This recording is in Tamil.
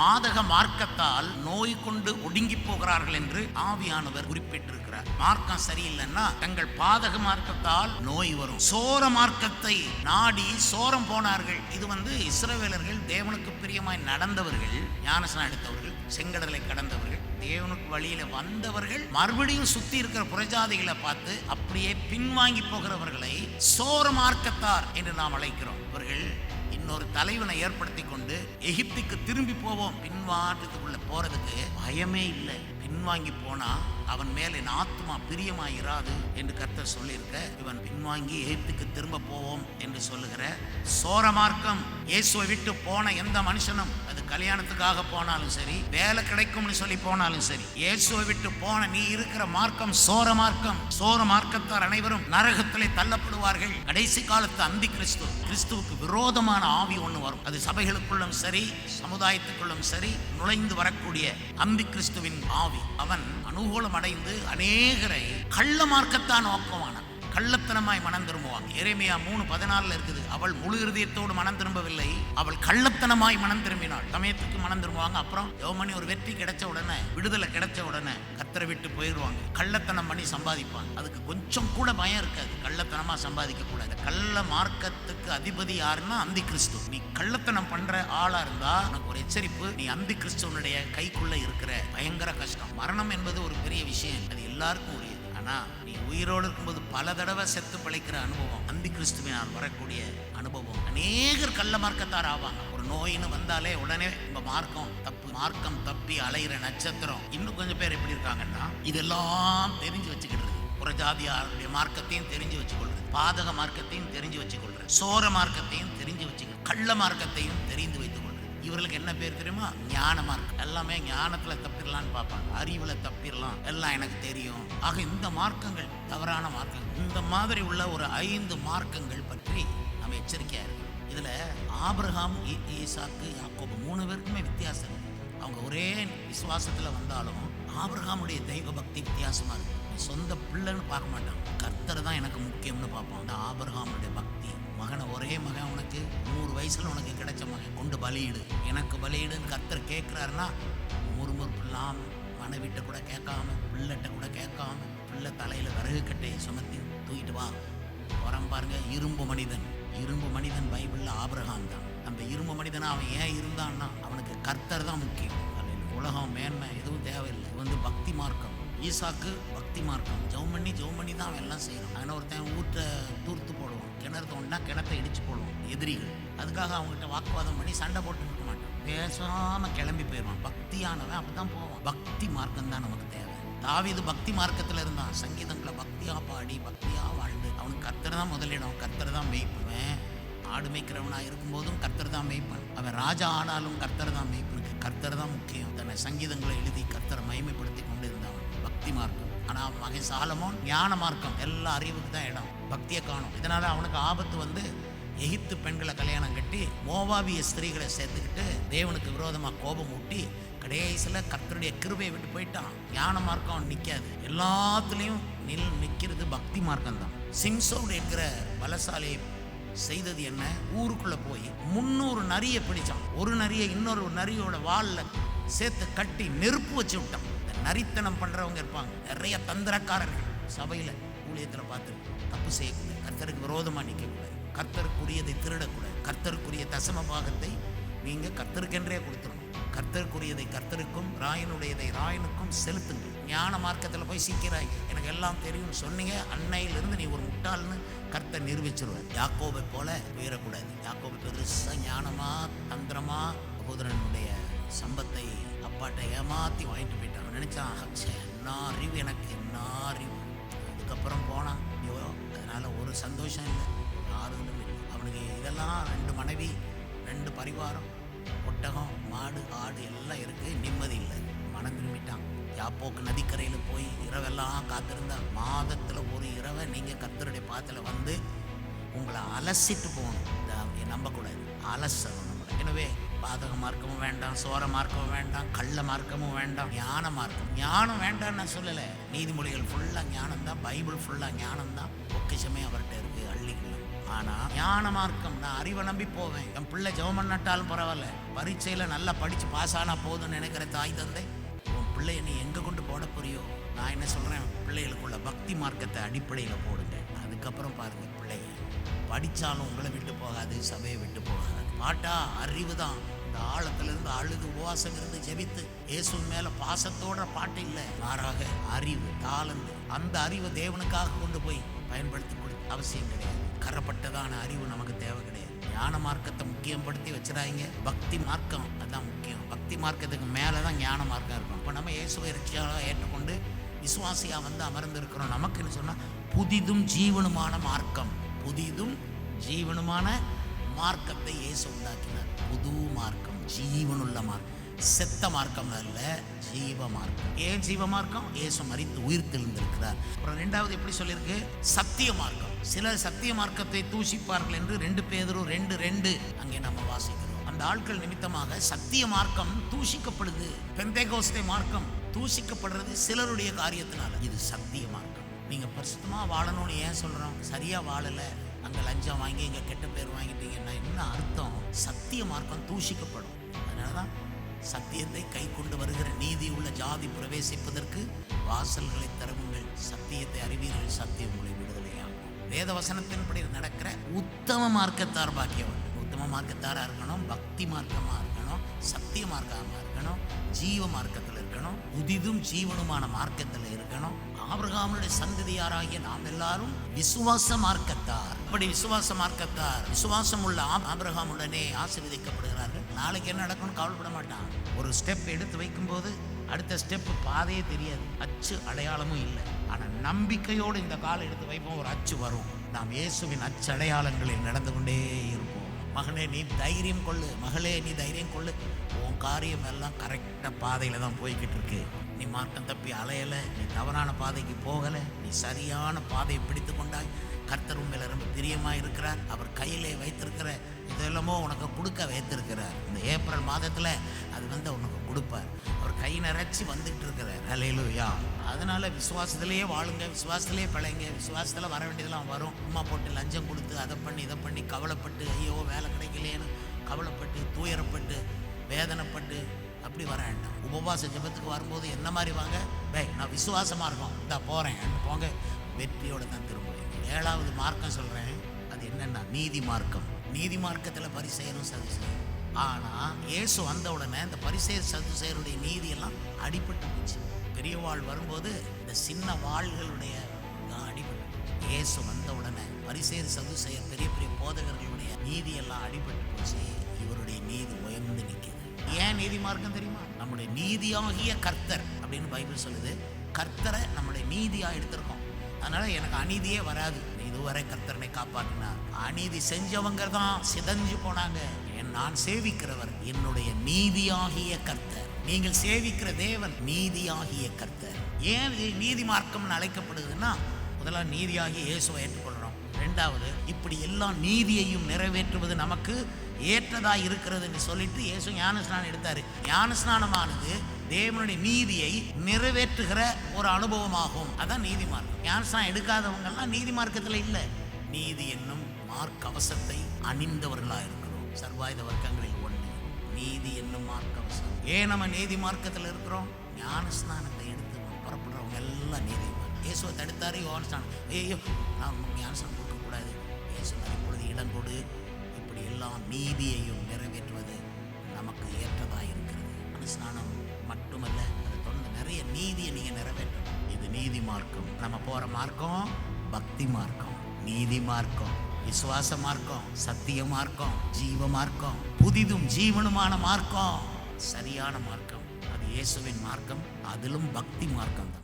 பாதக மார்க்கத்தால் நோய் கொண்டு ஒடுங்கி போகிறார்கள் என்று ஆவியானவர் குறிப்பிட்டிருக்கிறார். மார்க்கம் சரியில்லைன்னா தங்கள் பாதக மார்க்கத்தால் நோய் வரும். சோர மார்க்கத்தை நாடி சோரம் போனார்கள். இது வந்து இஸ்ரவேலர்கள் தேவனுக்கு பிரியமாய் நடந்தவர்கள் ஞானசனம் எடுத்தவர்கள் செங்கடலை கடந்தவர்கள் தேவனுக்கு வழியில வந்தவர்கள் மறுபடியும் சுத்தி இருக்கிற புரஜாதிகளை பார்த்து அப்படியே பின்வாங்கி போகிறவர்களை சோர மார்க்கத்தார் என்று நாம் அழைக்கிறோம். இவர்கள் இன்னொரு தலைவனை ஏற்படுத்தி கொண்டு எகிப்துக்கு திரும்பி போவோம். பின்வாட்டத்துக்குள்ள போறதுக்கு பயமே இல்லை. பின்வாங்கி போனா அவன் மேல் என் ஆத்மா பிரியமாய் இராது என்று கர்த்தர் சொல்லியிருக்க இவன் பின்வாங்கி எகிப்துக்கு திரும்ப போவோம் என்று சொல்லுகிற சோர மார்க்கம் இயேசுவை விட்டு போன எந்த மனுஷனும் அது கல்யாணத்துக்காக போனாலும் சரி வேலை கிடைக்கும்னு சொல்லி போனாலும் சரி இயேசுவை விட்டு போன நீ இருக்கிற மார்க்கம் சோர மார்க்கம். சோர மார்க்கத்தார் அனைவரும் நரகத்திலே தள்ளப்படுவார்கள். கடைசி காலத்து அந்தி கிறிஸ்து கிறிஸ்துவுக்கு விரோதமான ஆவி ஒன்று வரும். அது சபைகளுக்குள்ளும் சரி சமுதாயத்துக்குள்ளும் சரி நுழைந்து வரக்கூடிய அந்தி கிறிஸ்துவின் ஆவி. அவன் அனுகூலம் அடைந்து அநேகரை கள்ள மார்க்கத்தான் நோக்கமானான். கள்ளத்தனமாய் மனம் திரும்புவாங்க. எரேமியா மூணு பதினாலுல இருக்குது. அவள் முழு இருதயத்தோடு மனம் திரும்பவில்லை. அவள் கள்ளத்தனமாய் மனம் திரும்பினாள். சமயத்துக்கு மனம் திரும்புவாங்க. அப்புறம் யோமணி ஒரு வெற்றி கிடைச்ச உடனே விடுதலை கிடைச்ச உடனே கத்தரை விட்டு போயிடுவாங்க கள்ளத்தனம் பண்ணி சம்பாதிப்பாங்க. அதுக்கு கொஞ்சம் கூட பயம் இருக்காது. கள்ளத்தனமா சம்பாதிக்க கூடாது. கள்ள மார்க்கத்துக்கு அதிபதி யாருன்னா அந்தி கிறிஸ்து நீ கள்ளத்தனம் பண்ற ஆளா இருந்தா உனக்கு ஒரு எச்சரிப்பு. நீ அந்தி கிறிஸ்துவனுடைய கைக்குள்ள இருக்கிற பயங்கர கஷ்டம். மரணம் என்பது ஒரு பெரிய விஷயம். அது எல்லாருக்கும் உரியது. ஆனா உயிரோடு இருக்கும்போது பல தடவை செத்து பிழைக்கிற அனுபவம் அந்தி கிறிஸ்துவினால் வரக்கூடிய அனுபவம். அநேகர் கள்ள மார்க்கத்தார் ஆவாங்க. ஒரு நோயின்னு வந்தாலே உடனே நம்ம மார்க்கம் தப்பு மார்க்கம் தப்பி அலைகிற நட்சத்திரம். இன்னும் கொஞ்சம் பேர் எப்படி இருக்காங்கன்னா இதெல்லாம் தெரிஞ்சு வச்சுக்கிட்டு புறஜாதியாருடைய மார்க்கத்தையும் தெரிஞ்சு வச்சுக்கொள்றது. பாதக மார்க்கத்தையும் தெரிஞ்சு வச்சுக்கொள்றது. சோர மார்க்கத்தையும் தெரிஞ்சு வச்சுக்கிறது கள்ள மார்க்கத்தையும் தெரிந்து வச்சு இவர்களுக்கு என்ன பேர் தெரியுமா? ஞான இருக்கு. எல்லாமே ஞானத்துல தப்பிடலாம்னு பார்ப்பாங்க. அறிவுல தப்பிடலாம் எல்லாம் எனக்கு தெரியும். ஆக இந்த மார்க்கங்கள் தவறான மார்க்கங்கள். இந்த மாதிரி உள்ள ஒரு ஐந்து மார்க்கங்கள் பற்றி நம்ம எச்சரிக்கையா இருக்கணும். இதுல ஆபிரகாம் ஈசாக்கு யாக்கோபு மூணு பேருக்குமே வித்தியாசம். அவங்க ஒரே விசுவாசத்துல வந்தாலும் ஆபிரகாமுடைய தெய்வ பக்தி வித்தியாசமா இருக்கு. சொந்த பிள்ளைன்னு பார்க்க மாட்டான் கர்த்தர் தான் எனக்கு முக்கியம்னு பார்ப்போம் அந்த ஆபிரகாமுடைய பக்தி. மகனை ஒரே மகன் உனக்கு நூறு வயசில் உனக்கு கிடைச்ச மகன். கொண்டு பலியிடு. எனக்கு பலியிடுன்னு கர்த்தர் கேட்குறாருன்னா முறுமுறுப்பு இல்லாமல் மனைவிட்ட கூட கேட்காம பிள்ளைகிட்ட கூட கேட்காம பிள்ளை தலையில் விறகு கட்டையை சுமத்தி தூக்கிட்டு வா. உரம் பாருங்க இரும்பு மனிதன். இரும்பு மனிதன் பைபிள்ல ஆபிரகாம் தான். அந்த இரும்பு மனிதனா அவன் ஏன் இருந்தான்னா அவனுக்கு கர்த்தர் தான் முக்கியம். உலகம் மேன்மை எதுவும் தேவையில்லை. ஈசாக்கு பக்தி மார்க்கம். ஜவம் பண்ணி ஜவம் பண்ணி தான் அவன் எல்லாம் செய்யணும். அவன் ஒருத்தன் ஊற்ற தூர்த்து போடுவான். கிணறு தோண்டினா கிணத்தை இடிச்சு போடுவான் எதிரிகள். அதுக்காக அவங்ககிட்ட வாக்குவாதம் பண்ணி சண்டை போட்டு நிற்க மாட்டான். பேசாம கிளம்பி போயிடுவான். பக்தியானவன் அப்படிதான் போவான். பக்தி மார்க்கம் தான் நமக்கு தேவை. தாவிது பக்தி மார்க்கத்தில் இருந்தான். சங்கீதங்களை பக்தியாக பாடி பக்தியாக வாழ்ந்து. அவனுக்கு கத்தரை தான் முதலிடம். கத்தரை தான் மேய்ப்புவேன். ஆடு மேய்க்கிறவனாக இருக்கும்போதும் கர்த்தர் தான் மேய்ப்பன். அவன் ராஜா ஆனாலும் கர்த்தர் தான் மேய்ப்பனுக்கு கர்த்தர் தான் முக்கியம். தன்னை சங்கீதங்களை எழுதி கர்த்தரை மகிமைப்படுத்தி பக்தி மார்க்கம். ஆனால் அவன் மகன் சாலமோன் ஞான மார்க்கம். எல்லா அறிவுக்கு தான் இடம். பக்தியை காணும். இதனால் அவனுக்கு ஆபத்து வந்து எகிப்து பெண்களை கல்யாணம் கட்டி மோவாவிய ஸ்திரீகளை சேர்த்துக்கிட்டு தேவனுக்கு விரோதமாக கோபம் ஊட்டி கடைசியில் கர்த்தருடைய கிருபையை விட்டு போயிட்டான். ஞான மார்க்கம் நிற்காது எல்லாத்துலேயும் நில் நிற்கிறது பக்தி மார்க்கம் தான். சிம்சோடு இருக்கிற பலசாலியை செய்தது என்ன? ஊருக்குள்ளே போய் முன்னூறு நரியை பிடிச்சான். ஒரு நரியை இன்னொரு நரியோட வாலில் சேர்த்து கட்டி நெருப்பு வச்சு விட்டான். நரித்தனம் பண்றவங்க இருப்பாங்க. நிறைய தந்திரக்காரர்கள் சபையில ஊழியத்துல பார்த்து தப்பு செய்யக்கூடாது. கர்த்தருக்கு விரோதமா நிற்கக்கூடாது கர்த்தருக்குரியதை திருடக்கூடாது. கர்த்தருக்குரிய தசம பாகத்தை நீங்க கர்த்தருக்கென்றே கொடுத்துடணும். கர்த்தருக்குரியதை கர்த்தருக்கும் ராயனுடையதை ராயனுக்கும் செலுத்துங்கள் ஞான மார்க்கத்தில் போய் சிக்கிறாய். எனக்கு எல்லாம் தெரியும்னு சொன்னீங்க. அன்னையிலிருந்து நீ ஒரு முட்டாள்னு கர்த்தர் நிரூபிச்சிருவார். யாக்கோவை போல உயரக்கூடாது. யாக்கோவை பெருசா ஞானமா தந்திரமா சகோதரனுடைய சம்பத்தை அப்பாட்ட ஏமாத்தி வாங்கிட்டு போயிட்டான். அவன் நினைச்சான் என்ன அறிவு எனக்கு என்ன அறிவு? அதுக்கப்புறம் போனான். ஐயோ அதனால ஒரு சந்தோஷம் இல்லை யாரும் இல்லை. அவனுக்கு இதெல்லாம் ரெண்டு மனைவி ரெண்டு பரிவாரம் ஒட்டகம் மாடு ஆடு எல்லாம் இருக்கு நிம்மதி இல்லை. மனம் திரும்பிட்டான். யாப்போக்கு நதிக்கரையில் போய் இரவெல்லாம் காத்திருந்தா மாதத்தில் ஒரு இரவை நீங்கள் கத்தருடைய பாத்தில் வந்து உங்களை அலசிட்டு போகணும். இந்த நம்பக்கூடாது. அலசணும். நம்மளை எனவே பாதக மார்க்கமும் வேண்டாம் சோர மார்க்கமும் வேண்டாம் கள்ள மார்க்கமும் வேண்டாம் ஞான மார்க்கம். ஞானம் வேண்டாம்னு நான் சொல்லலை. நீதிமொழிகள் ஃபுல்லாக ஞானம் தான் பைபிள் ஃபுல்லாக ஞானம் தான் பொக்கிஷமே அவர்கிட்ட இருக்குது அள்ளிக்கலாம் ஆனால் ஞான மார்க்கம் நான் அறிவை நம்பி போவேன். என் பிள்ளை ஜெபம் நட்டாலும் பரவாயில்ல. பரீட்சையில் நல்லா படித்து பாஸ் ஆனால் போதும்னு நினைக்கிற தாய் தந்தை உன் பிள்ளைய நீ எங்கே கொண்டு போட புரியோ நான் என்ன சொல்கிறேன் பிள்ளைகளுக்குள்ள பக்தி மார்க்கத்தை அடிப்படையில் போடுங்க. அதுக்கப்புறம் பாருங்கள் பிள்ளைங்க படித்தாலும் உங்களை விட்டு போகாது சபையை விட்டு போகாது. பாட்டா அறிவு தான். இந்த ஆழத்திலிருந்து அழுது உபவாசம் இருந்து ஜெபித்து இயேசு மேலே பாசத்தோட பாட்டு இல்லை. மாறாக அறிவு தாளந்து அந்த அறிவை தேவனுக்காக கொண்டு போய் பயன்படுத்தி கொடுக்க அவசியம் கிடையாது. கரப்பட்டதான அறிவு நமக்கு தேவை கிடையாது. ஞான மார்க்கத்தை முக்கியப்படுத்தி வச்சிடாங்க பக்தி மார்க்கம் அதுதான் முக்கியம். பக்தி மார்க்கத்துக்கு மேலே தான் ஞான மார்க்கம் இருக்கும். இப்போ நம்ம இயேசுவை ரட்சியாக ஏற்றுக்கொண்டு விசுவாசியாக வந்து அமர்ந்திருக்கிறோம். நமக்குன்னு சொன்னால் புதிதும் ஜீவனுமான மார்க்கம். புதிதும் ஜீவனுமான மார்க்கத்தை இயேசு உண்டாக்கினார். புது மார்க்கம் ஜீவனுள்ள மார்க்கம். செத்த மார்க்கம் அல்ல ஜீவ மார்க்கம். ஏன் ஜீவ மார்க்கம்? இயேசு மறித்து உயிர் தெளிந்திருக்கிறார் அப்புறம் ரெண்டாவது எப்படி சொல்லியிருக்கு? சத்திய மார்க்கம். சிலர் சத்திய மார்க்கத்தை தூசிப்பார்கள் என்று ரெண்டு பேரும் ரெண்டு ரெண்டு அங்கே நம்ம வாசிக்கிறோம். அந்த ஆட்கள் நிமித்தமாக சத்திய மார்க்கம் தூசிக்கப்படுது பெந்தேகோஸ்தே மார்க்கம் தூசிக்கப்படுறது சிலருடைய காரியத்தினால. இது சத்திய மார்க்கம். நீங்கள் பரிசுத்தமாக வாழணும்னு ஏன் சொல்கிறோம் சரியாக வாழலை. அங்கே லஞ்சம் வாங்கி இங்கே கெட்ட பேர் வாங்கிட்டீங்கன்னா என்ன அர்த்தம்? சத்திய மார்க்கம் தூஷிக்கப்படும். அதனாலதான் சத்தியத்தை கை கொண்டு வருகிற நீதி உள்ள ஜாதி பிரவேசிப்பதற்கு வாசல்களை தருவுங்கள் சத்தியத்தை அறிவீர்கள் சத்தியம் உங்களை விடுதலையாகும் வேத வசனத்தின்படி நடக்கிற உத்தம மார்க்கத்தார் பாக்கியவன். உத்தம மார்க்கத்தாராக இருக்கணும் பக்தி மார்க்கமாக இருக்கணும் சத்திய மார்க்கமாக இருக்கணும் ஜீவ மார்க்கத்தில் இருக்கணும் புதிதும் ஜீவனுமான மார்க்கத்தில் இருக்கணும். ஆபிரகாமனுடைய சந்ததியாராகிய நாம் எல்லாரும் விசுவாச மார்க்கத்தார் அப்படி விசுவாச மார்க்கத்தார் விசுவாசம் உள்ள ஆப்- ஆபிரகாமுடனே ஆசீர்வதிக்கப்படுகிறார்கள். நாளைக்கு என்ன நடக்கும்னு கவலைப்பட மாட்டான். ஒரு ஸ்டெப் எடுத்து வைக்கும்போது அடுத்த ஸ்டெப் பாதையே தெரியாது. அச்சு அடையாளமும் இல்லை. ஆனால் நம்பிக்கையோடு இந்த காலை எடுத்து வைப்போம். ஒரு அச்சு வரும். நாம் இயேசுவின் அச்சு அடையாளங்களில் நடந்து கொண்டே இருப்போம். மகனே நீ தைரியம் கொள்ளு. மகளே நீ தைரியம் கொள்ளு. உன் காரியம் எல்லாம் கரெக்டாக பாதையில் தான் போய்கிட்டு இருக்கு. நீ மார்க்கம் தப்பி அலையலை நீ தவறான பாதைக்கு போகலை நீ சரியான பாதையை பிடித்து கொண்டாய். கர்த்தர் உண்மையில் ரொம்ப பிரியமாக இருக்கிறார் அவர் கையிலே வைத்திருக்கிற இதெல்லாமோ உனக்கு கொடுக்க வைத்திருக்கிறார். இந்த ஏப்ரல் மாதத்தில் அது வந்து உனக்கு கொடுப்பார். அவர் கை நிறச்சி வந்துட்டு இருக்கிறார். அலையிலுயா அதனால விசுவாசத்திலேயே வாழுங்க விசுவாசத்திலேயே பிழைங்க விசுவாசத்தில் வர வேண்டியதெல்லாம் வரும். அம்மா போட்டு லஞ்சம் கொடுத்து அதை பண்ணி இதை பண்ணி கவலைப்பட்டு ஐயோ வேலை கிடைக்கலையேன்னு கவலைப்பட்டு துயரப்பட்டு வேதனைப்பட்டு அப்படி வர வேண்டாம் உபவாச ஜெபத்துக்கு வரும்போது என்ன மாதிரி வாங்க? பே நான் விசுவாசமாக இருக்கோம். இந்தா போகிறேன் போங்க. வெற்றியோட தான் திரும்புவேன். ஏழாவது மார்க்கம் சொல்கிறேன் அது என்னென்னா நீதி மார்க்கம். நீதி மார்க்கத்தில் பரிசெயரும் சதுசெயரும். ஆனால் இயேசு வந்த உடனே இந்த பரிசெயர் சதுசெயருடைய நீதியெல்லாம் அடிபட்டு போச்சு. பெரிய வாழ் வரும்போது இந்த சின்ன வாள்களுடைய அடிபட்டு இயேசு வந்த உடனே பரிசேர் சதுசெயர் பெரிய பெரிய போதகர்களுடைய நீதியெல்லாம் அடிபட்டு போச்சு. இவருடைய நீதி உயர்ந்து நிற்குது ஏன் நீதி மார்க்கம் தெரியுமா? நம்முடைய நீதியாகிய கர்த்தர் அப்படின்னு பைபிள் சொல்லுது. கர்த்தரை நம்முடைய நீதியாக எடுத்திருக்கோம். அதனால எனக்கு அநீதியே வராது. இதுவரை கர்த்தரனை காப்பாற்றினார். அநீதி செஞ்சவங்க தான் சிதஞ்சு போனாங்க. என் நான் சேவிக்கிறவர்? என்னுடைய நீதியாகிய கர்த்தர். நீங்கள் சேவிக்கிற தேவன் நீதியாகிய கர்த்தர். ஏன் நீதி மார்க்கம்னு அழைக்கப்படுதுன்னா முதல்ல நீதியாகிய இயேசுவை ஏற்றுக்கொள்கிறோம் ரெண்டாவது இப்படி எல்லா நீதியையும் நிறைவேற்றுவது நமக்கு ஏற்றதாக இருக்கிறதுன்னு சொல்லிட்டு இயேசு ஞானஸ்நானம் எடுத்தாரு. ஞானஸ்நானமானது தேவனுடைய நீதியை நிறைவேற்றுகிற ஒரு அனுபவமாகும். அதான் நீதி மார்க்கம் ஞானஸ்நானம் எடுக்காதவங்கெல்லாம் நீதி மார்க்கத்தில் இல்லை. நீதி என்னும் மார்க் கவசத்தை அணிந்தவர்களாக இருக்கிறோம். சர்வாயுத வர்க்கங்களில் ஒன்று. நீதி என்னும் மார்க் அவசம் ஏன் நம்ம நீதி மார்க்கத்தில் இருக்கிறோம்? ஞானஸ்நானத்தை எடுத்து புறப்படுறவங்க எல்லாம் நீதி இயேசுவை தடுத்தாரு யோகஸ்நானம் ஐயோ நான் ஞானஸ்நானம் கொடுக்கக்கூடாது. இயேசு இப்பொழுது இடம் கொடு. எல்லா நீதியையும் நிறைவேற்றுவது நமக்கு ஏற்றதாக இருக்கிறது அனுஷ்டானம் மட்டுமல்ல அதை தொடர்ந்து நிறைய நீதியை நீங்கள் நிறைவேற்றணும். இது நீதி மார்க்கம். நம்ம போகிற மார்க்கம் பக்தி மார்க்கம். நீதி மார்க்கம் விசுவாச மார்க்கம் சத்திய மார்க்கம் ஜீவ மார்க்கம் புதிதும் ஜீவனுமான மார்க்கம். சரியான மார்க்கம். அது இயேசுவின் மார்க்கம் அதிலும் பக்தி மார்க்கம் தான்